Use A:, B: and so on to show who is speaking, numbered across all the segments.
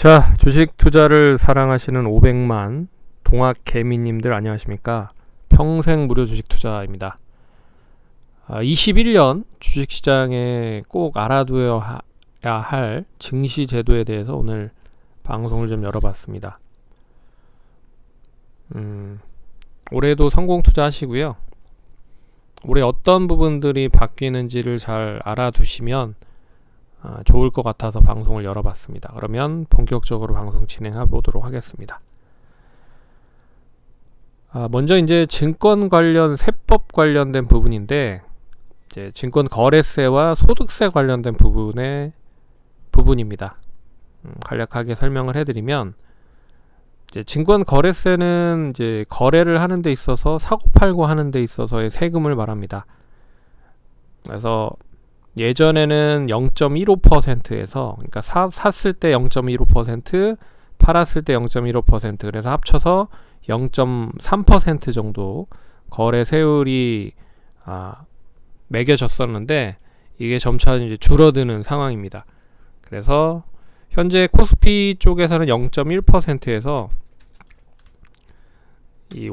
A: 자, 주식 투자를 사랑하시는 500만 동학 개미님들 안녕하십니까? 평생 무료 주식 투자입니다. 아, 21년 주식 시장에 꼭 알아두어야 할 증시 제도에 대해서 오늘 방송을 좀 열어봤습니다. 음, 올해도 성공 투자하시고요. 올해 어떤 부분들이 바뀌는지를 잘 알아두시면 아, 좋을 것 같아서 방송을 열어봤습니다. 그러면 본격적으로 방송 진행해 보도록 하겠습니다. 아, 먼저 이제 증권 관련 세법 관련된 부분인데 이제 증권 거래세와 소득세 관련된 부분의 부분입니다. 음, 간략하게 설명을 해드리면 이제 증권 거래세는 이제 거래를 하는 데 있어서 사고 팔고 하는 데 있어서의 세금을 말합니다. 그래서 예전에는 0.15%에서 그러니까 사, 샀을 때 0.15% 팔았을 때 0.15% 그래서 합쳐서 0.3% 정도 거래 세율이 아, 매겨졌었는데 이게 점차 이제 줄어드는 상황입니다. 그래서 현재 코스피 쪽에서는 0.1%에서 이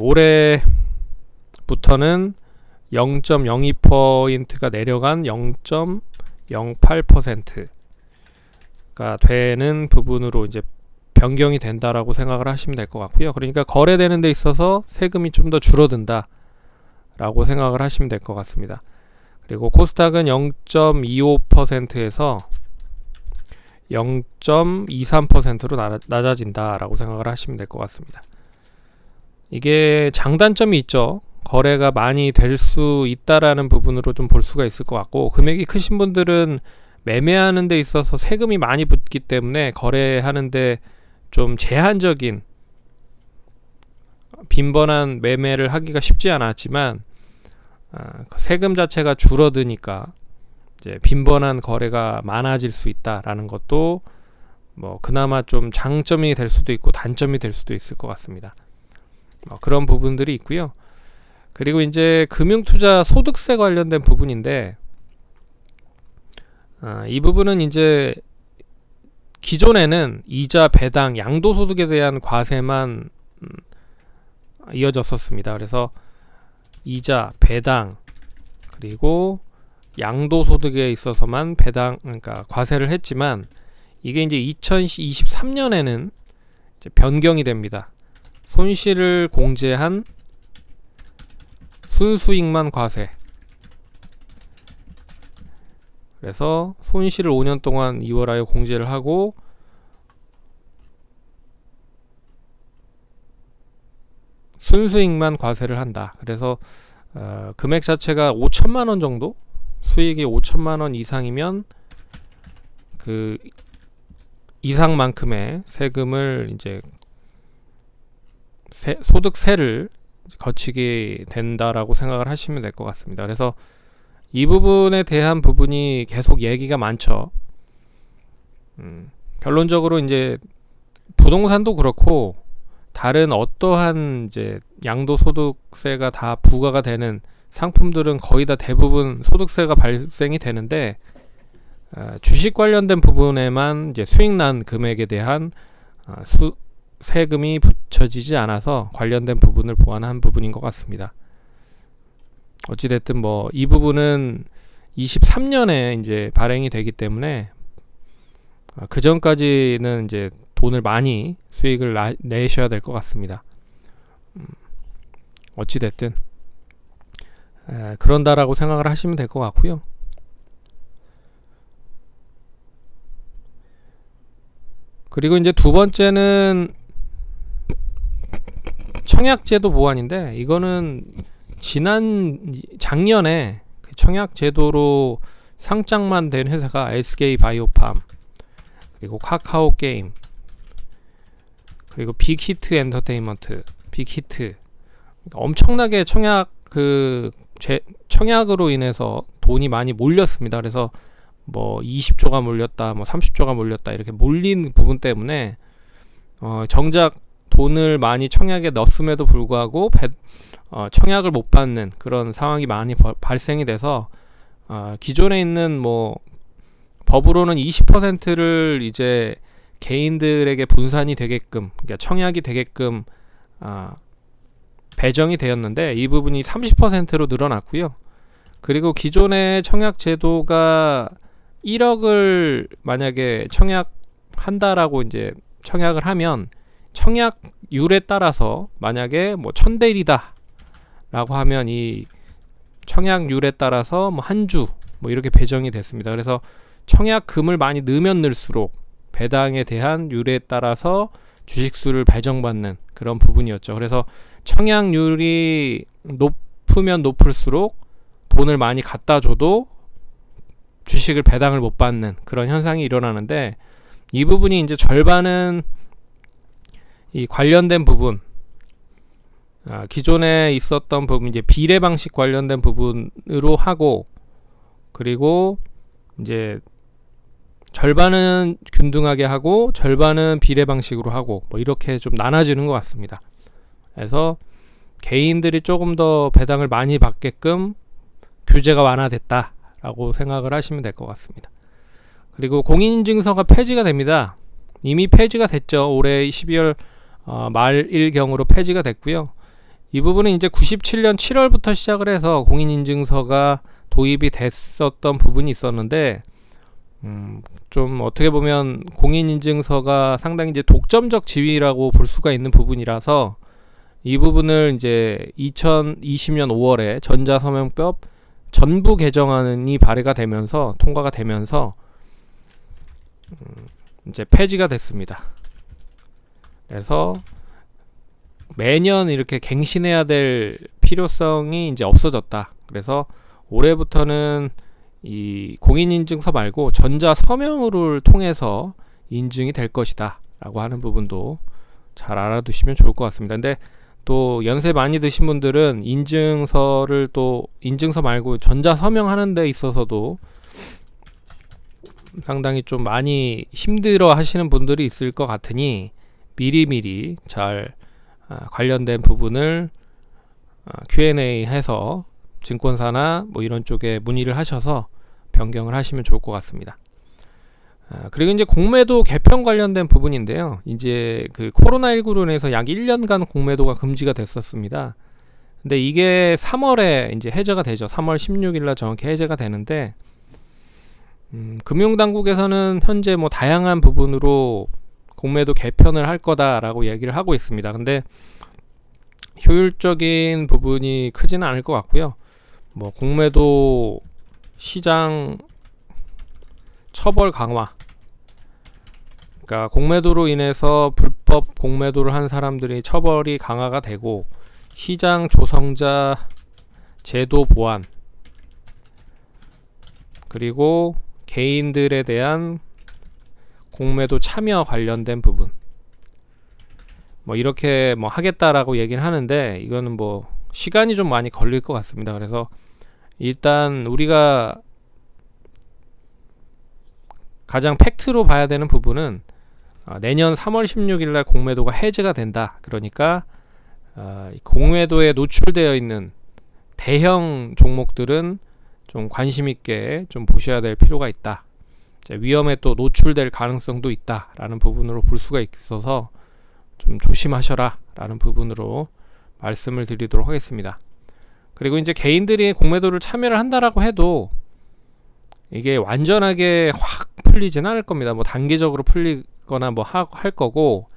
A: 올해부터는 0.02%가 내려간 0.08%가 되는 부분으로 이제 변경이 된다라고 생각을 하시면 될 것 같고요. 그러니까 거래되는 데 있어서 세금이 좀 더 줄어든다라고 생각을 하시면 될 것 같습니다. 그리고 코스닥은 0.25%에서 0.23%로 낮아진다라고 생각을 하시면 될 것 같습니다. 이게 장단점이 있죠. 거래가 많이 될 수 있다라는 부분으로 좀 볼 수가 있을 것 같고 금액이 크신 분들은 매매하는 데 있어서 세금이 많이 붙기 때문에 거래하는데 좀 제한적인 빈번한 매매를 하기가 쉽지 않았지만 아, 그 세금 자체가 줄어드니까 이제 빈번한 거래가 많아질 수 있다라는 것도 뭐 그나마 좀 장점이 될 수도 있고 단점이 될 수도 있을 것 같습니다. 뭐 그런 부분들이 있고요. 그리고 이제 금융투자 소득세 관련된 부분인데 아, 이 부분은 이제 기존에는 이자 배당 양도소득에 대한 과세만 음, 이어졌었습니다. 그래서 이자 배당 그리고 양도소득에 있어서만 배당 그러니까 과세를 했지만 이게 이제 2023년에는 이제 변경이 됩니다. 손실을 공제한 순수익만 과세. 그래서 손실을 5년 동안 2월하여 공제를 하고 순수익만 과세를 한다. 그래서 어, 금액 자체가 5천만 원 정도 수익이 5천만 원 이상이면 그 이상만큼의 세금을 이제 세, 소득세를 거치게 된다라고 생각을 하시면 될 것 같습니다. 그래서 이 부분에 대한 부분이 계속 얘기가 많죠. 음, 결론적으로 이제 부동산도 그렇고 다른 어떠한 이제 양도소득세가 다 부과가 되는 상품들은 거의 다 대부분 소득세가 발생이 되는데 어, 주식 관련된 부분에만 이제 수익 난 금액에 대한 어, 수, 세금이 붙여지지 않아서 관련된 부분을 보완한 부분인 것 같습니다. 어찌됐든 뭐 이 부분은 23년에 이제 발행이 되기 때문에 어, 그 전까지는 이제 돈을 많이 수익을 나, 내셔야 될 것 같습니다. 음, 어찌됐든 에, 그런다라고 생각을 하시면 될 것 같고요. 그리고 이제 두 번째는 청약제도 보완인데 이거는 지난 작년에 그 청약제도로 상장만 된 회사가 SK 바이오팜 그리고 카카오 게임 그리고 빅히트 엔터테인먼트 빅히트 그러니까 엄청나게 청약 그 제, 청약으로 인해서 돈이 많이 몰렸습니다. 그래서 뭐 20조가 몰렸다, 뭐 30조가 몰렸다 이렇게 몰린 부분 때문에 어, 정작 돈을 많이 청약에 넣었음에도 불구하고 배, 어, 청약을 못 받는 그런 상황이 많이 버, 발생이 돼서 어, 기존에 있는 뭐 법으로는 20%를 이제 개인들에게 분산이 되게끔 그러니까 청약이 되게끔 아, 배정이 되었는데 이 부분이 30%로 늘어났고요. 그리고 기존의 청약 제도가 1억을 만약에 청약한다라고 이제 청약을 하면 청약률에 따라서 만약에 뭐 1000대 1이다 라고 하면 이 청약률에 따라서 뭐 한 주 뭐 이렇게 배정이 됐습니다. 그래서 청약금을 많이 넣으면 넣을수록 배당에 대한 율에 따라서 주식수를 배정받는 그런 부분이었죠. 그래서 청약률이 높으면 높을수록 돈을 많이 갖다 줘도 주식을 배당을 못 받는 그런 현상이 일어나는데 이 부분이 이제 절반은 이 관련된 부분 아, 기존에 있었던 부분 이제 비례 방식 관련된 부분으로 하고 그리고 이제 절반은 균등하게 하고 절반은 비례 방식으로 하고 뭐 이렇게 좀 나눠지는 것 같습니다. 그래서 개인들이 조금 더 배당을 많이 받게끔 규제가 완화됐다라고 생각을 하시면 될 것 같습니다. 그리고 공인인증서가 폐지가 됩니다. 이미 폐지가 됐죠. 올해 12월 어, 말일경으로 폐지가 됐고요. 이 부분은 이제 97년 7월부터 시작을 해서 공인인증서가 도입이 됐었던 부분이 있었는데 음, 좀 어떻게 보면 공인인증서가 상당히 이제 독점적 지위라고 볼 수가 있는 부분이라서 이 부분을 이제 2020년 5월에 전자서명법 전부 개정안이 발의가 되면서 통과가 되면서 음, 이제 폐지가 됐습니다. 그래서 매년 이렇게 갱신해야 될 필요성이 이제 없어졌다. 그래서 올해부터는 이 공인인증서 말고 전자 서명을 통해서 인증이 될 것이다 라고 하는 부분도 잘 알아두시면 좋을 것 같습니다. 근데 또 연세 많이 드신 분들은 인증서를 또 인증서 말고 전자 서명하는 데 있어서도 상당히 좀 많이 힘들어 하시는 분들이 있을 것 같으니 미리미리 잘 아, 관련된 부분을 아, Q&A 해서 증권사나 뭐 이런 쪽에 문의를 하셔서 변경을 하시면 좋을 것 같습니다. 아, 그리고 이제 공매도 개편 관련된 부분인데요. 이제 그 코로나19로 인해서 약 1년간 공매도가 금지가 됐었습니다. 근데 이게 3월에 이제 해제가 되죠. 3월 16일 날 정확히 해제가 되는데 음, 금융당국에서는 현재 뭐 다양한 부분으로 공매도 개편을 할 거다라고 얘기를 하고 있습니다. 근데 효율적인 부분이 크지는 않을 것 같고요. 뭐 공매도 시장 처벌 강화 그러니까 공매도로 인해서 불법 공매도를 한 사람들이 처벌이 강화가 되고 시장 조성자 제도 보완 그리고 개인들에 대한 공매도 참여 관련된 부분 뭐 이렇게 뭐 하겠다라고 얘기는 하는데 이거는 뭐 시간이 좀 많이 걸릴 것 같습니다. 그래서 일단 우리가 가장 팩트로 봐야 되는 부분은 어, 내년 3월 16일 날 공매도가 해제가 된다. 그러니까 어, 공매도에 노출되어 있는 대형 종목들은 좀 관심 있게 좀 보셔야 될 필요가 있다. 위험에 또 노출될 가능성도 있다라는 부분으로 볼 수가 있어서 좀 조심하셔라라는 부분으로 말씀을 드리도록 하겠습니다. 그리고 이제 개인들이 공매도를 참여를 한다라고 해도 이게 완전하게 확 풀리지는 않을 겁니다. 뭐 단계적으로 풀리거나 뭐 할 거고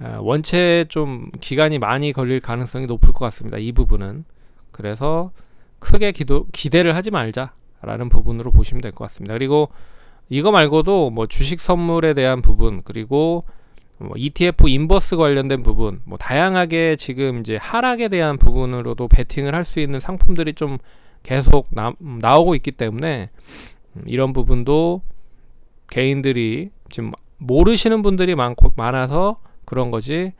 A: 어, 원체 좀 기간이 많이 걸릴 가능성이 높을 것 같습니다. 이 부분은 그래서 크게 기도, 기대를 하지 말자라는 부분으로 보시면 될 것 같습니다. 그리고 이거 말고도 뭐 주식 선물에 대한 부분 그리고 뭐 ETF 인버스 관련된 부분, 뭐 다양하게 지금 이제 하락에 대한 부분으로도 베팅을 할 수 있는 상품들이 좀 계속 나, 나오고 있기 때문에 음, 이런 부분도 개인들이 지금 모르시는 분들이 많고 많아서 그런 거지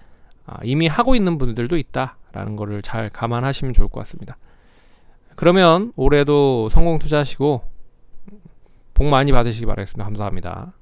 A: 아, 이미 하고 있는 분들도 있다라는 거를 잘 감안하시면 좋을 것 같습니다. 그러면 올해도 성공 투자하시고 복 많이 받으시기 바라겠습니다. 감사합니다.